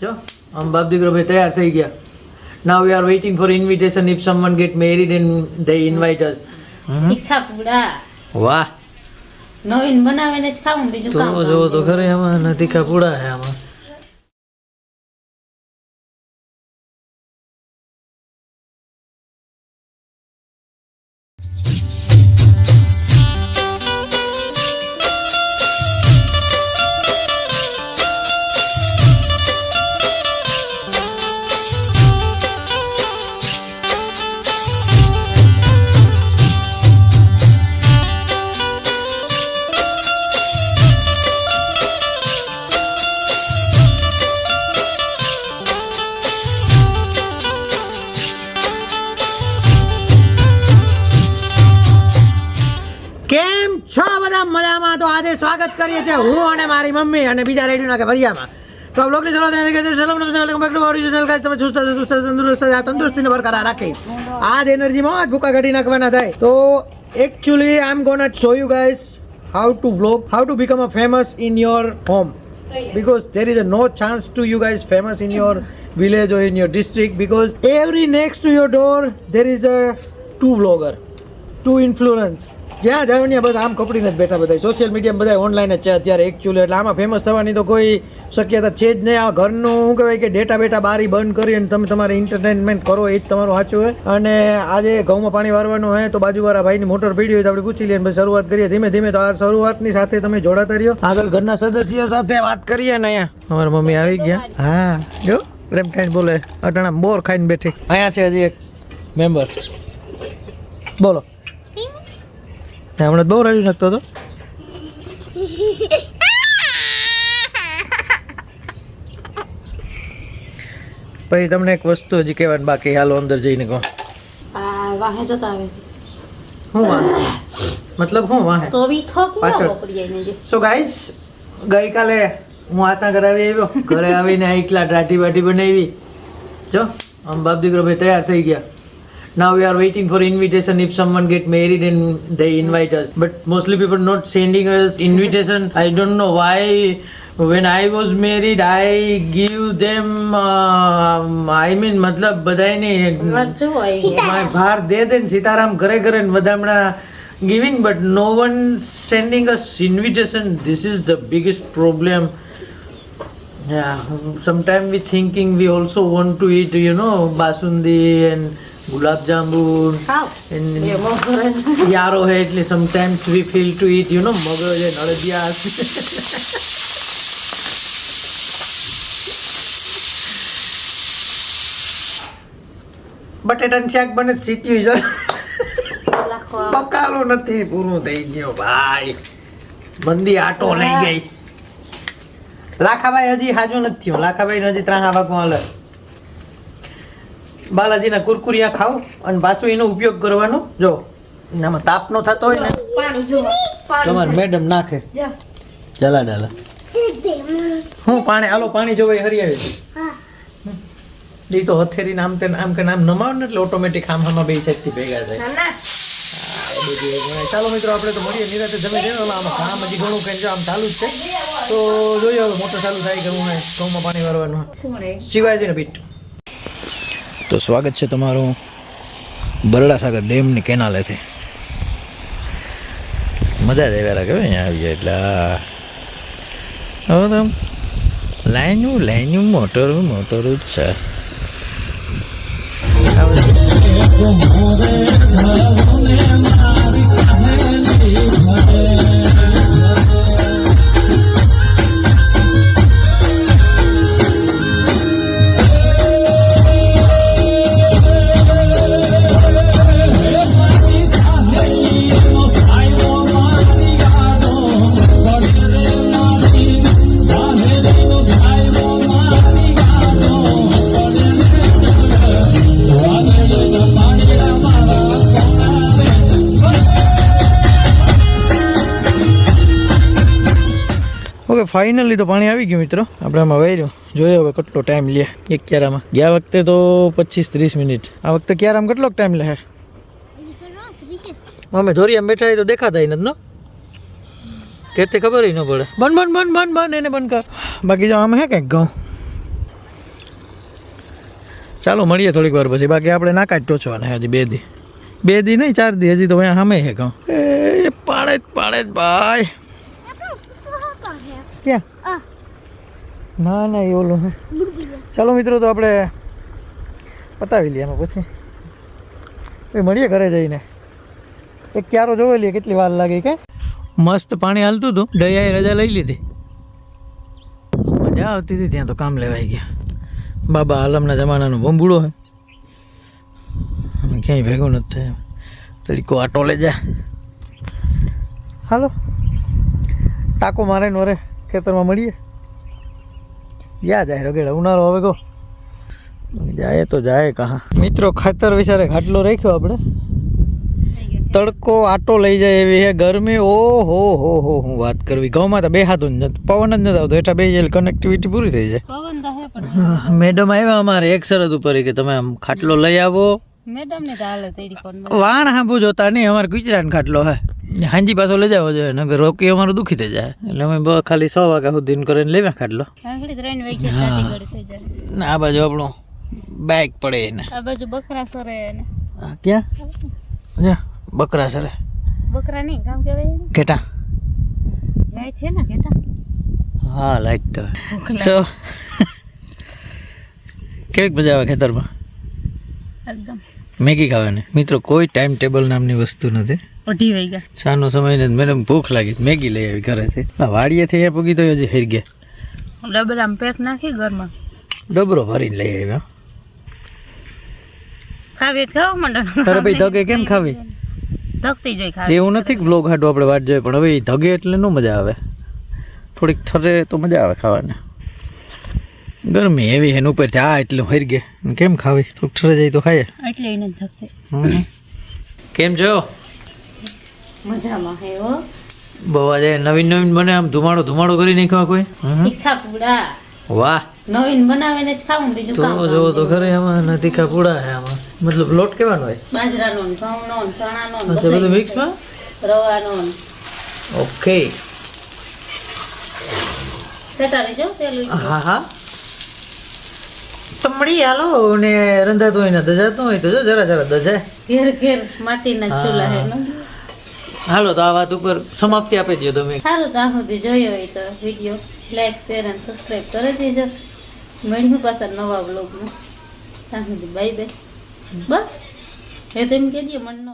જો આમ બાપ દીકરો ભાઈ તૈયાર થઈ ગયા. Now we are waiting for invitation if someone get married and they invite us મીઠા પૂડા. વાહ. નવીન બનાવીને જ ખાવું બીજું તો કામ જો તો ઘરે આમાં નથી પૂડા હે આમાં. આજે સ્વાગત કરીએ છીએ હું અને મારી મમ્મી અને બીજા રેડિયોના કે ભરિયામાં તો આ બ્લોગની શરૂઆત એવી કરી સલામ નમસ્તે વેલકમ બેક ટુ આવડી ચેનલ ગાઈસ, તમે ચુસ્ત ચુસ્ત, તંદુરસ્ત આ તંદુરસ્તીને બરકરાર રાખી. આજ એનર્જીમાં આ ભૂકા કાઢી નાખવાના થાય. તો actually I am gonna show you guys how to blog how to become a famous in your home because there is a no chance to you guys famous in your village or in your district. Because every next to your door, there is a two vlogger, two influence. જ્યાં જાવ ત્યાં બધા આમ કપડીને જ બેઠા બધા social media બધા online જ છે અત્યારે એકચ્યુઅલી એટલે આમાં ફેમસ થવાની તો કોઈ શક્યતા છે જ નહીં. આ ઘરનું શું કહેવાય કે ડેટા બેટા બારી બંધ કરી અને તમે તમારે એન્ટરટેનમેન્ટ કરો, એ જ તમારું સાચું હોય અને આજે ઘઉંમાં પાણી વારવાનું હોય તો બાજુવાળા ભાઈની મોટર પીડી હોય તો આપણે પૂછી લઈએ પછી શરૂઆત કરીએ. ધીમે ધીમે તો આ શરૂઆતની સાથે તમે જોડાતા રહ્યો. આગળ ઘરના સદસ્યો સાથે વાત કરીએ ને અહીંયા. અમારા મમ્મી આવી ગયા. હા, જો, પ્રેમ ખાઈને બોલે. અટાણા બોર ખાઈને બેઠી. અહીંયા છે હજી એક મેમ્બર બોલો. હમણાં બહુ રડી નાખતો હતો. પછી તમને એક વસ્તુ હજી કહેવાની બાકી હાલો અંદર જઈને કહો. વાહે જતા આવે શું વાહે? મતલબ શું વાહે? તો બી થોક પાછળ. ના ને. સો ગાઈસ ગઈકાલે હું આશા કરાવી આવ્યો. ઘરે આવીને એકલા ટાટી બાટી બનાવી. જો આમ બાપ દીકરો ભાઈ તૈયાર થઈ ગયા. now we are waiting for invitation if someone get married and they invite us but mostly people not sending us invitation i don't know why when i was married i give them uh, i mean મતલબ બધાયને વાત જુઓ આવી જાય. My ભાર દે દે ને સીતારામ ઘરે ઘરે ને બધા હમણાં giving but no one sending us invitation this is the biggest problem Yeah, sometimes we thinking we also want to eat, you know, basundi ને. યારો હે એટલે sometimes we feel to eat, you know મગજ and અડદિયા બટેટાનું શાક બને situation છે. બકાલો નથી પૂરું થઈ ગયો ભાઈ. મંદી આટો લઈ ગઈ લાખાભાઈ હજી હાજુ નથી થયો. લાખાભાઈ હજી ત્રાહા વાગવા હાલે. બાલાજીના કુરકુરિયા ખાઓ અને પાછું એનો ઉપયોગ કરવાનો. જો એમાં તાપ નો થતો હોય ને. તમારે મેડમ નાખે. ચલા ડાલા હું પાણી આલો પાણી જોવે હરિયાવી ઈ તો હથેરી નામ તે આમ કે નામ નમાવ ને એટલે ઓટોમેટિક આમ આમાં બે શક્તિ ભેગા થાય. ચાલો મિત્રો આપણે તો મળીએ. નિરાતે જમે જઈને આમાં કામ હજી ઘણું કઈ જો આમ ચાલુ જ છે. તો જોઈએ હવે મોટો ચાલુ થાય કે હું ઘઉંમાં પાણી વારવાનું શિવાજીને બીટ તો સ્વાગત છે તમારું બરડા સાગર ડેમની કેનાલેથી. મજા જ આવ્યા કેવાય અહીંયા આવી જાય એટલે હવે તો લાઈનું લાઈનું મોટરું મોટરું જ છે. આ ફાઇનલી તો પાણી આવી ગયું મિત્રો. આપણે આમાં વહી જોઈએ હવે કેટલો ટાઈમ લે. એક ક્યારામાં. ગયા વખતે તો પચીસ ત્રીસ મિનિટ. આ વખતે ક્યારામાં કેટલોક ટાઈમ લે? અમે ધોરિયામાં બેઠા હોય તો દેખાતા નથી, નો? કે તે ખબર ન પડે. બન બન બન બન બન એને બંધ કર. બાકી જો આમ હે કંઈક ઘઉં. ચાલો મળીએ થોડીક વાર પછી. બાકી આપણે નાકા જ ટોચવાના હજી બે દી. બે દી નહીં, ચાર દી. હજી તો અહીંયા સામે હે કહું એ, પાડે જ પાડે જ, ભાઈ. ક્યાં? ના ના એ ઓલું ચાલો મિત્રો તો આપણે પતાવી લઈએ એમાં પછી. એ મળીએ ઘરે જઈને. એક ક્યારો જોઈ લઈએ કેટલી વાર લાગી કે? મસ્ત પાણી હાલતું હતું. દયાએ રજા લઈ લીધી. મજા આવતી હતી ત્યાં તો કામ લેવાઈ ગયા. બાબા આલમના જમાનાનો ભંભૂડો હોય ક્યાંય ભેગું નથી થાય. તરીકો આટો લઈ જા. હાલો. ટાકો મારે નો રે ખેતરમાં મળીએ. યા જાય રગેડા ઉનાળો હવે કહો જાય તો જાય કહા. મિત્રો ખાતર વિચારે ખાટલો રાખ્યો આપણે. તડકો આટો લઈ જાય એવી હે ગરમી. ઓ હો હો હો હું વાત કરવી. ઘઉંમાં તો બેહાતું જ નથી. પવન જ નથી આવતો. એટલા બે કનેક્ટિવિટી પૂરી થઈ જાય. મેડમ આવ્યા અમારે એક શરત ઉપર કે તમે આમ ખાટલો લઈ આવો. મેડમ ને હાલે તેડી કોણ વાણ હાંભું જોતા નહીં અમારે ગુજરાન ખાટલો હે. હાંજી પાછો લઈ જવો જોઈએ નગર રોકી અમારું દુખી થઈ જાય. એટલે અમે બ- ખાલી સો વાગ્યા સુધી કરીને લેવા ખાટલો. આંગળી ત્રણ વાગે ચાટી ગળી થઈ જાય. ને આ બાજુ આપણું બાઇક પડે એને. આ બાજુ બકરા સરે એને ક્યાં? જા બકરા સરે બકરા નહીં કામ કહેવાય ઘેટા. લાઈટ છે ને ઘેટા. હા લાઈટ તો. સો કેવીક મજા આવે ખેતરમાં? એકદમ. મેગી ખાવાની. મિત્રો કોઈ ટાઈમ ટેબલ નામની વસ્તુ નથી. અઢી વાગ્યા સાનો સમય નથી મેડમ ભૂખ લાગી મેગી લઈ આવી ઘરેથી. આ વાડીએથી અહીંયા પૂગી તો હજી હેર ગયા. ડબરામાં પેક નાખી ઘરમાં. ડબરો ભરીને લઈ આવ્યો. ખાવી ખાવ મંડળ અરે ભાઈ ધગે કેમ ખાવી? ધગતી જોઈ ખાવી. એવું નથી બ્લોગ હાડો આપણે વાટ જોઈએ પણ હવે ધગે એટલે નો મજા આવે. થોડીક ઠરે તો મજા આવે ખાવાની. ગરમી એવી એની ઉપરથી આ એટલું હરી ગયા. કેમ ખાવી? થોડુંક ઠરે જાય તો ખાઈએ. એટલે એને ધકતી કેમ છો? મજામાં હે હો. બહુ આજે નવીન નવીન બને આમ ધુમાડો ધુમાડો કરી નાખવા કોઈ? તીખા પૂડા વાહ. નવીન બનાવે ને ખાવું બીજું તો કામ જો તો ખરે આમાં નથી તીખા પૂડા હે આમાં. મતલબ લોટ કેવાનો હોય? બાજરાનો ને ઘઉંનો ને ચણાનો ને બધું. મિક્સમાં રવાનો ને. ઓકે. જતા રહેજો તેલ હા હા. તમડી હાલો ને રંધાતું હોય ને દજાતું હોય તો જો જરા જરા દજાય ઘેર ઘેર માટીના ચૂલા હે હાલો તો આ વાત ઉપર સમાપ્તિ આપી દો તમે. સારું આ સુધી જોયો હોય તો વીડિયો લાઈક શેર અને સબસ્ક્રાઈબ કરી દેજો. મળ્યું પાછા નવા બ્લોગમાં ત્યાં સુધી બાય બાય બસ એ તેમ કહેજે મને ન